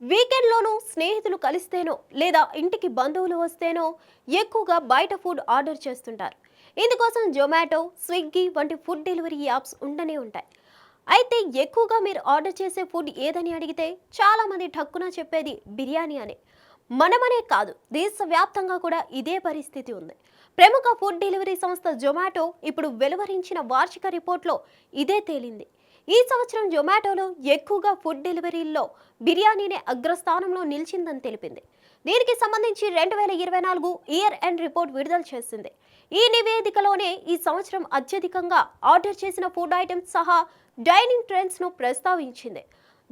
వీకెండ్లోనూ స్నేహితులు కలిస్తేనో లేదా ఇంటికి బంధువులు వస్తేనో ఎక్కువగా బయట ఫుడ్ ఆర్డర్ చేస్తుంటారు. ఇందుకోసం జొమాటో స్విగ్గీ వంటి ఫుడ్ డెలివరీ యాప్స్ ఉండనే ఉంటాయి. అయితే ఎక్కువగా మీరు ఆర్డర్ చేసే ఫుడ్ ఏదని అడిగితే చాలామంది ఠక్కున చెప్పేది బిర్యానీ అని. మనమనే కాదు దేశవ్యాప్తంగా కూడా ఇదే పరిస్థితి ఉంది. ప్రముఖ ఫుడ్ డెలివరీ సంస్థ జొమాటో ఇప్పుడు వెలువరించిన వార్షిక రిపోర్ట్లో ఇదే తేలింది. ఈ సంవత్సరం జొమాటోలో ఎక్కువగా ఫుడ్ డెలివరీల్లో బిర్యానీనే అగ్రస్థానంలో నిలిచిందని తెలిపింది. దీనికి సంబంధించి రెండు వేల ఇరవై నాలుగు ఇయర్ ఎండ్ రిపోర్ట్ విడుదల చేసింది. ఈ నివేదికలోనే ఈ సంవత్సరం అత్యధికంగా ఆర్డర్ చేసిన ఫుడ్ ఐటమ్స్ సహా డైనింగ్ ట్రెండ్స్ను ప్రస్తావించింది.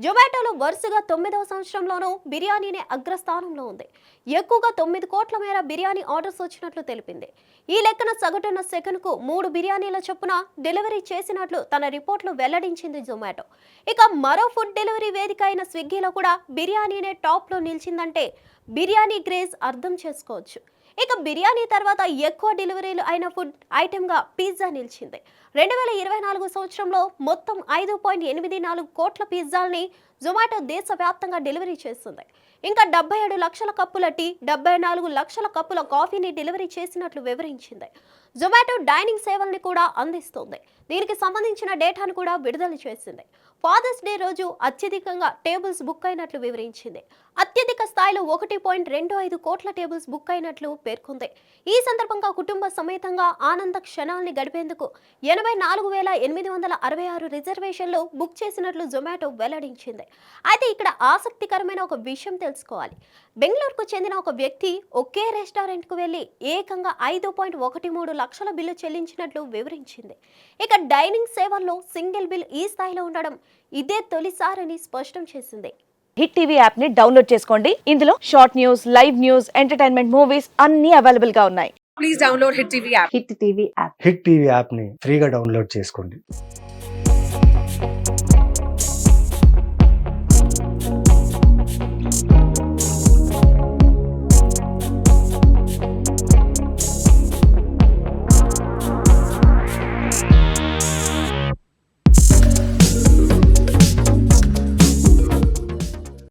జొమాటోలో వరుసగా తొమ్మిదవ సంవత్సరంలోనూ బిర్యానీనే అగ్రస్థానంలో ఉంది. ఎక్కువగా తొమ్మిది కోట్ల మేర బిర్యానీ ఆర్డర్స్ వచ్చినట్లు తెలిపింది. ఈ లెక్కన సగటున సెకన్కు మూడు బిర్యానీల చొప్పున డెలివరీ చేసినట్లు తన రిపోర్ట్లో వెల్లడించింది జొమాటో. ఇక మరో ఫుడ్ డెలివరీ వేదిక అయిన స్విగ్గీలో కూడా బిర్యానీనే టాప్లో నిలిచిందంటే బిర్యానీ క్రేజ్ అర్థం చేసుకోవచ్చు. ఇక బిర్యానీ తర్వాత ఎక్కువ డెలివరీలు అయిన ఫుడ్ ఐటెంగా పిజ్జా నిలిచింది. రెండు వేల ఇరవై నాలుగు సంవత్సరంలో మొత్తం ఐదు పాయింట్ ఎనిమిది నాలుగు కోట్ల పిజ్జాల్ని జొమాటో దేశవ్యాప్తంగా డెలివరీ చేస్తుంది. ఇంకా డెబ్బై ఏడు లక్షల కప్పుల టీ డెబ్బై నాలుగు లక్షల కప్పుల కాఫీని డెలివరీ చేసినట్లు వివరించింది. జొమాటో డైనింగ్ సేవల్ని కూడా అందిస్తుంది. దీనికి సంబంధించిన డేటాను కూడా విడుదల చేసింది. ఫాదర్స్ డే రోజు అత్యధికంగా టేబుల్స్ బుక్ అయినట్లు వివరించింది. అత్యధిక స్థాయిలో ఒకటి పాయింట్ రెండు ఐదు కోట్ల టేబుల్స్ బుక్ అయినట్లు పేర్కొంది. ఈ సందర్భంగా కుటుంబ సమేతంగా ఆనంద క్షణాల్ని గడిపేందుకు ఎనభై నాలుగు వేల ఎనిమిది వందల అరవై ఆరు రిజర్వేషన్లు బుక్ చేసినట్లు జొమాటో వెల్లడించింది. అయితే ఇక్కడ ఆసక్తికరమైన ఒక విషయం తెలుసుకోవాలి. బెంగళూరుకు చెందిన ఒక వ్యక్తి ఒకే రెస్టారెంట్కు వెళ్ళి ఏకంగా ఐదు పాయింట్ ఒకటి మూడు లక్షల బిల్లు చెల్లించినట్లు వివరించింది. ఇక డైనింగ్ సేవల్లో సింగిల్ బిల్ ఈ స్థాయిలో ఉండడం ఇదే తొలిసారని స్పష్టం చేసింది. హిట్ టీవీ యాప్ని డౌన్లోడ్ చేసుకోండి. ఇందులో short news live news entertainment movies అన్ని అవైలబుల్గా ఉన్నాయి. please download Hit TV app. Hit TV app. Hit TV యాప్ని ఫ్రీగా డౌన్లోడ్ చేసుకోండి.